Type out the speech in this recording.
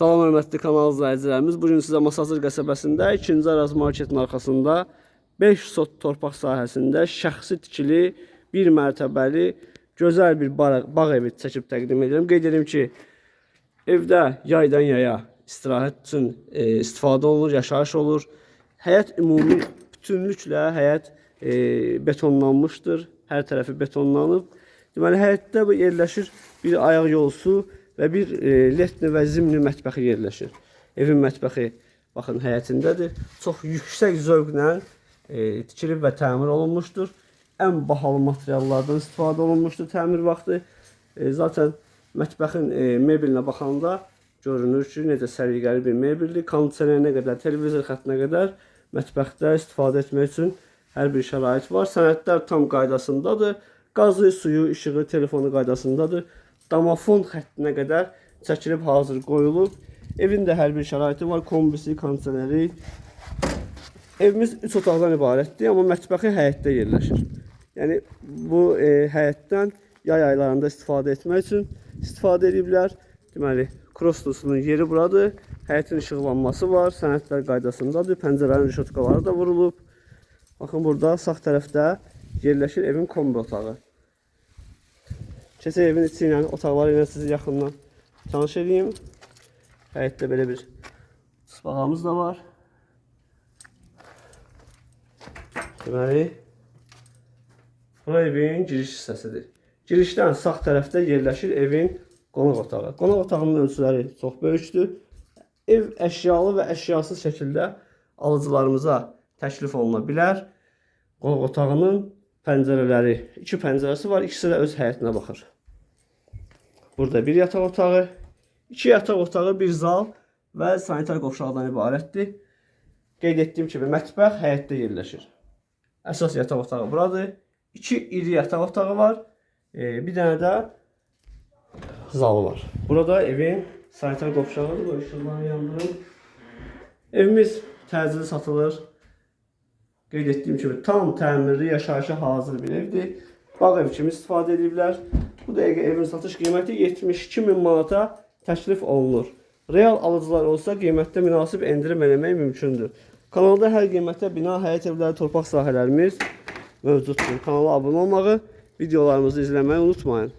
Salam hörmətli kanal izləyicilərimiz. Bu gün sizə Masazır qəsəbəsində 2-ci Araz marketin arxasında 5 sot torpaq sahəsində şəxsi tikili, bir mərtəbəli, gözəl bir bağ, bağ evi çəkib təqdim edirəm. Qeyd edim ki, evdə yaydan yaya istirahət üçün e, istifadə olunur, yaşayış olur. Həyət ümumi bütünlüklə həyət e, betonlanmışdır. Hər tərəfi betonlanıb. Deməli həyətdə yerləşir bir ayaq yolusu və bir e, letni və zimni mətbəxi yerləşir. Evin mətbəxi baxın həyətindədir. Çox yüksək zövqlə e, tikilib və təmir olunmuşdur. Ən bahalı materiallardan istifadə olunmuşdur təmir vaxtı. E, zaten mətbəxin e, mebelinə baxanda görünür ki, necə səliqəli bir mebeldir. Kondisionerinə qədər, televizor xəttinə qədər mətbəxdə istifadə etmək üçün hər bir şərait var. Sənədlər tam qaydasındadır. Qazı, suyu, işığı, telefonu qaydasındadır. Damafon xəttinə qədər çəkilib hazır qoyulub. Evin də hər bir şəraiti var. Kombisi, kondisioneri. Evimiz 3 otaqdan ibarətdir, amma mətbəxi həyətdə yerləşir. Yəni bu e, həyətdən yay aylarında istifadə etmək üçün istifadə ediblər. Deməli, Krostosunun yeri buradır. Həyətin işıqlanması var, sənədlər qaydasındadır. Pəncərələrin rişotkaları da vurulub. Baxın burada sağ tərəfdə yerləşir evin kombi otağı. Keçək evin içi ilə, otaqları ilə sizi yaxından tanış edeyim. Həyətdə belə bir sıspağamız da var. Deməli, bura evin giriş hissəsidir. Girişdən sağ tərəfdə yerləşir evin qonaq otağı. Qonaq otağının ölçüləri çox böyükdür. Ev əşyalı və əşyasız şəkildə alıcılarımıza təklif oluna bilər. Qonaq otağının pəncərələri, iki pəncərəsi var, ikisi də öz həyətinə baxır. Burada bir yataq otağı, iki yataq otağı, bir zal və sanitar qovşaqdan ibarətdir. Qeyd etdiyim kimi mətbəx həyətdə yerləşir. Əsas yataq otağı buradır. İki iri yataq otağı var. E, bir dənə də zalı var. Burada evin sanitar qovşağıdır. Bu işıqları yandırın. Evimiz təcili satılır. Qeyd etdiyim kimi tam təmirli, yaşayışa hazır bir evdir. Bağ ev kimi istifadə ediblər. Bu dəqiqə evin satış qiyməti 72 min manata təklif olunur. Real alıcılar olsa qiymətdə münasib endirim eləmək mümkündür. Kanalda hər qiymətdə bina, həyət evləri, torpaq sahələrimiz mövcuddur. Kanala abunə olmağı, videolarımızı izləməyi unutmayın.